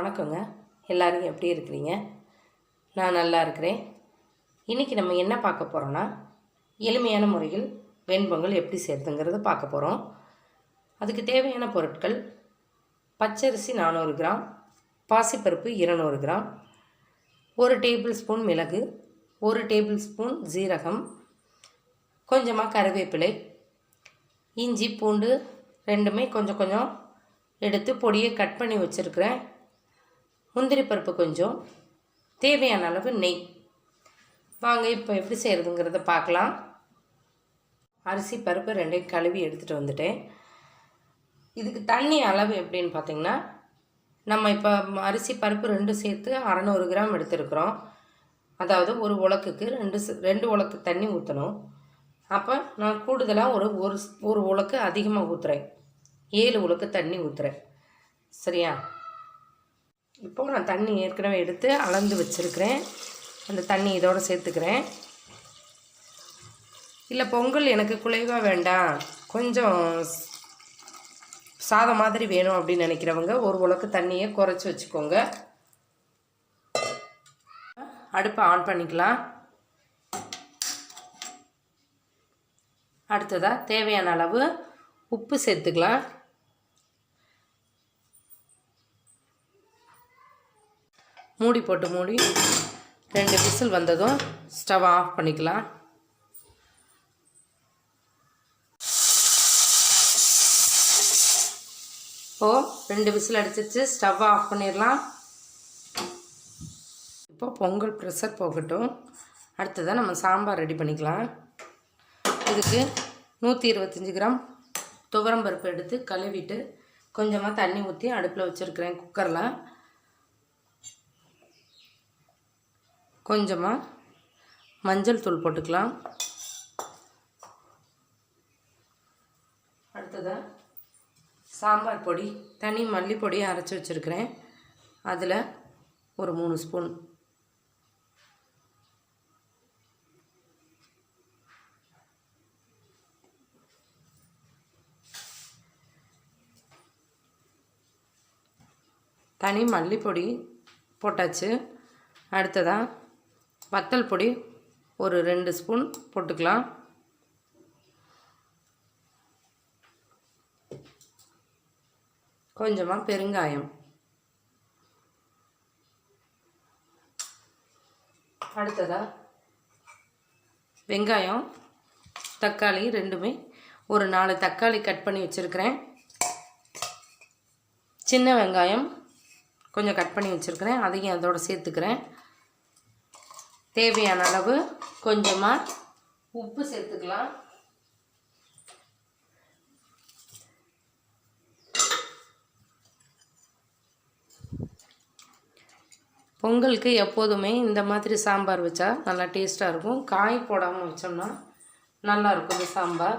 வணக்கங்க. எல்லோரும் எப்படி இருக்கிறீங்க? நான் நல்லா இருக்கிறேன். இன்றைக்கி நம்ம என்ன பார்க்க போகிறோன்னா எளிமையான முறையில் வெண்பொங்கல் எப்படி செய்கிறதுங்கிறத பார்க்க போகிறோம் அதுக்கு தேவையான பொருட்கள் பச்சரிசி நானூறு கிராம் பாசிப்பருப்பு இருநூறு கிராம் ஒரு டேபிள் ஸ்பூன் மிளகு ஒரு டேபிள் ஸ்பூன் ஜீரகம் கொஞ்சமாக கருவேப்பிலை இஞ்சி பூண்டு ரெண்டுமே கொஞ்சம் கொஞ்சம் எடுத்து பொடியை கட் பண்ணி வச்சுருக்கிறேன். முந்திரி பருப்பு கொஞ்சம் தேவையான அளவு நெய். வாங்க இப்போ எப்படி செய்கிறதுங்கிறத பார்க்கலாம். அரிசி பருப்பு ரெண்டையும் கழுவி எடுத்துகிட்டு வந்துட்டேன். இதுக்கு தண்ணி அளவு எப்படின்னு பார்த்தீங்கன்னா நம்ம இப்போ அரிசி பருப்பு ரெண்டும் சேர்த்து அறநூறு கிராம் எடுத்துருக்குறோம். அதாவது ஒரு உலக்குக்கு ரெண்டு ரெண்டு உலக்கு தண்ணி ஊற்றணும் அப்போ நான் கூடுதலாக ஒரு ஒரு ஒரு உலக்கு அதிகமாக ஊற்றுறேன் ஏழு உலக்கு தண்ணி ஊற்றுறேன் சரியா? இப்போது நான் தண்ணி ஏற்கனவே எடுத்து அளந்து வச்சுருக்கிறேன். அந்த தண்ணி இதோடு சேர்த்துக்கிறேன். இல்லை பொங்கல் எனக்கு குலைவாக வேண்டாம். கொஞ்சம் சாதம் மாதிரி வேணும் அப்படின்னு நினைக்கிறவங்க ஒரு உலக்கு தண்ணியை குறைச்சி வச்சுக்கோங்க. அடுப்பை ஆன் பண்ணிக்கலாம். அடுத்ததாக தேவையான அளவு உப்பு சேர்த்துக்கலாம். மூடி போட்டு மூடி ரெண்டு விசில் வந்ததும் ஸ்டவ் ஆஃப் பண்ணிக்கலாம். இப்போ ரெண்டு விசில் அடிச்சிச்சு. ஸ்டவ் ஆஃப் பண்ணிடலாம். இப்போ பொங்கல் ப்ரெஷர் போகட்டும். அடுத்ததாக நம்ம சாம்பார் ரெடி பண்ணிக்கலாம். இதுக்கு நூற்றி இருபத்தஞ்சி கிராம் துவரம் பருப்பு எடுத்து கழுவிட்டு கொஞ்சமாக தண்ணி ஊற்றி அடுப்பில் வச்சுருக்கிறேன் குக்கரில். கொஞ்சமாக மஞ்சள் தூள் போட்டுக்கலாம். அடுத்ததாக சாம்பார் பொடி தனி மல்லிப்பொடியை அரைச்சி வச்சுருக்கிறேன். அதில் ஒரு மூணு ஸ்பூன். தனி மல்லிப்பொடி போட்டாச்சு. அடுத்ததாக வத்தல் பொடி ஒரு ரெண்டு ஸ்பூன் போட்டுக்கலாம். கொஞ்சமாக பெருங்காயம். அடுத்ததாக வெங்காயம் தக்காளி ரெண்டுமே ஒரு நாலு தக்காளி கட் பண்ணி வச்சுருக்கிறேன். சின்ன வெங்காயம் கொஞ்சம் கட் பண்ணி வச்சுருக்கிறேன். அதையும் அதோட சேர்த்துக்கிறேன். தேவையான அளவு கொஞ்சமாக உப்பு சேர்த்துக்கலாம். பொங்கலுக்கு எப்போதுமே இந்த மாதிரி சாம்பார் வச்சா நல்லா டேஸ்ட்டாக இருக்கும். காய் போடாமல் வச்சோம்னா நல்லாயிருக்கும் இந்த சாம்பார்.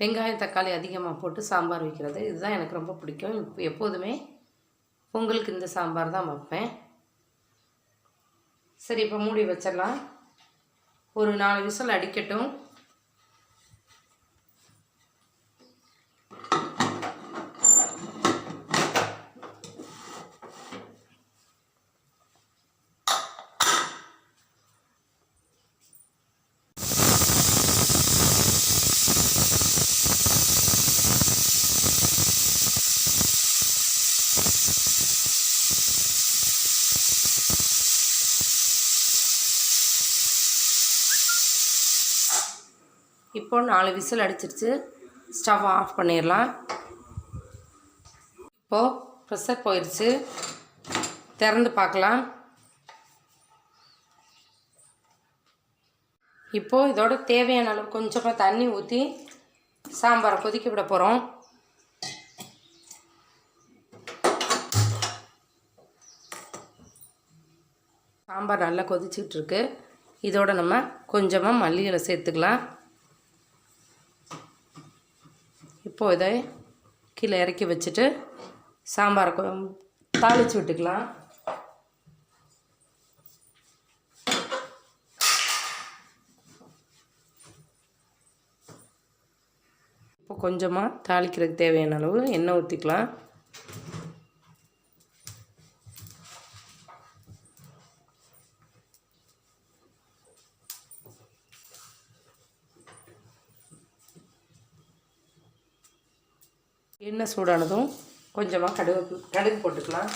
வெங்காயம் தக்காளி அதிகமாக போட்டு சாம்பார் வைக்கிறது. இதுதான் எனக்கு ரொம்ப பிடிக்கும். இப்போ எப்போதுமே பொங்கலுக்கு இந்த சாம்பார் தான் வைப்பேன். சரி இப்போ மூடி வச்சிடலாம். ஒரு நாலு விசில் அடிக்கட்டும். இப்போ நாலு விசில் அடிச்சிருச்சு. ஸ்டவ் ஆஃப் பண்ணிடலாம். இப்போது ப்ரெஷர் போயிடுச்சு திறந்து பார்க்கலாம். இப்போது இதோட தேவையான அளவு கொஞ்சமாக தண்ணி ஊற்றி சாம்பாரை கொதிக்க விட போகிறோம் சாம்பார் நல்லா கொதிச்சிட்டு இருக்கு. இதோட நம்ம கொஞ்சமாக மல்லிகளை சேர்த்துக்கலாம். இப்போ இதை கீழே இறக்கி வச்சுட்டு சாம்பாரை கொ- தாளிச்சு விட்டுக்கலாம். இப்போ கொஞ்சமாக தாளிக்கிறதுக்கு தேவையான அளவு எண்ணெய் ஊற்றிக்கலாம் எண்ணெய் சூடானதும் கொஞ்சமாக கடுகு கடுகு போட்டுக்கலாம்.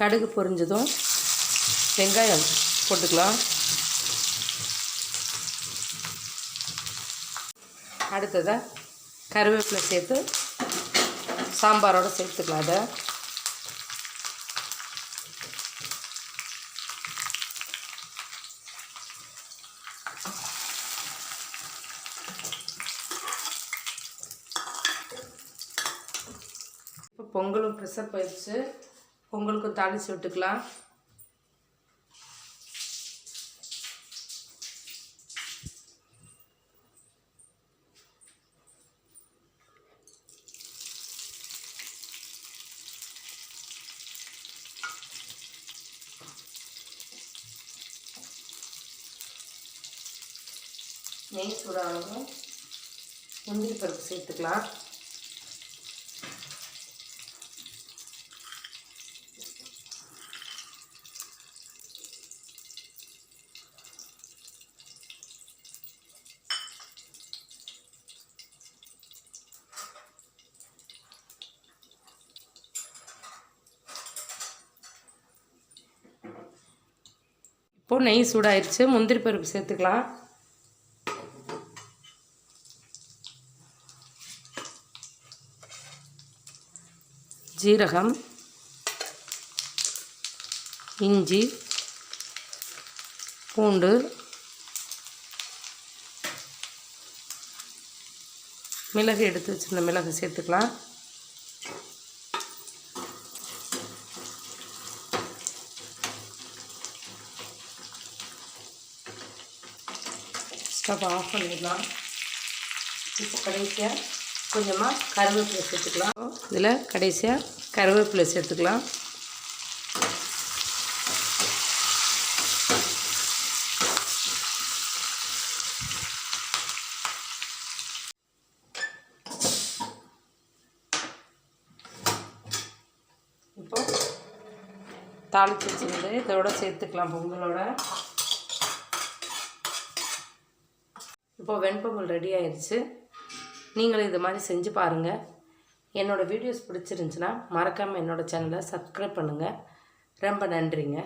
கடுகு பொரிஞ்சதும் வெங்காயம் போட்டுக்கலாம். அடுத்ததாக கருவேப்பிலை சேர்த்து சாம்பாரோடு சேர்த்துக்கலாம் அதை. இப்போ பொங்கலும் ப்ரெஷர் போயிடுச்சு. பொங்கலுக்கும் தாளித்து விட்டுக்கலாம். நெய் சூடானதும் முந்திரி பருப்பு சேர்த்துக்கலாம். இப்போது நெய் சூடாயிருச்சு. முந்திரி பருப்பு சேர்த்துக்கலாம். ஜீரகம் இஞ்சி பூண்டு மிளகு எடுத்து வச்சிருந்த மிளகு சேர்த்துக்கலாம். ஸ்டவ் ஆஃப் பண்ணிடலாம். இப்போ கடைசியாக கொஞ்சமாக கருவேப்பிலை சேர்த்துக்கலாம். இதில் கடைசியாக கருவேப்பிலை சேர்த்துக்கலாம். இப்போ தாளிச்சு வச்சுருந்து இதோட சேர்த்துக்கலாம் பொங்கலோட. இப்போ வெண்பொங்கல் ரெடி ஆயிடுச்சு நீங்களும் இது மாதிரி செஞ்சு பாருங்கள் என்னோடய வீடியோஸ் பிடிச்சிருந்துச்சின்னா மறக்காமல் என்னோடய சேனலை சப்ஸ்கிரைப் பண்ணுங்கள் ரொம்ப நன்றிங்க.